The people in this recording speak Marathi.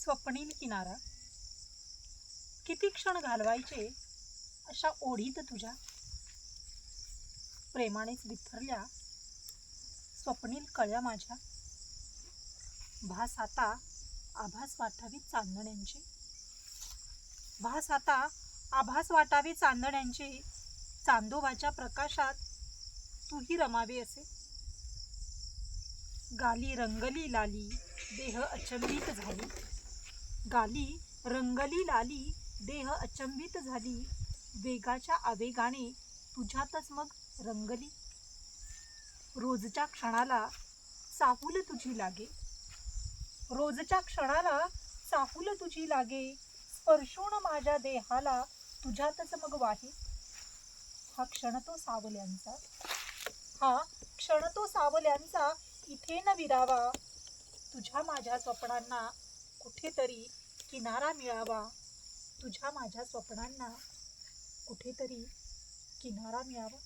स्वप्नील किनारा. किती क्षण घालवायचे अशा ओढीत तुझ्या? प्रेमानेच विथरल्या स्वप्नील कळ्या माझ्या. भास आता आभास वाटावी चांदण्यांची. भास आता आभास वाटावी चांदण्यांची. चांदोबाच्या प्रकाशात तूही रमावे असे. गाली रंगली लाली देह अचंबित झाली. गाली रंगली लाली देह अचंबित झाली. वेगाच्या आवेगाने तुझ्यातच मग रंगली. रोजच्या क्षणाला चाहूल तुझी लागे. रोजच्या क्षणाला चाहूल तुझी लागे. स्पर्शून माझ्या देहाला तुझ्यातच मग वाहे. हा क्षण तो सावल्यांचा. हा क्षण तो सावल्यांचा. इथे न विरावा. तुझ्या माझ्या स्वप्नांना कुठेतरी किनारा मिळावा. तुझ्या माझ्या स्वप्नांना कुठेतरी किनारा मिळावा.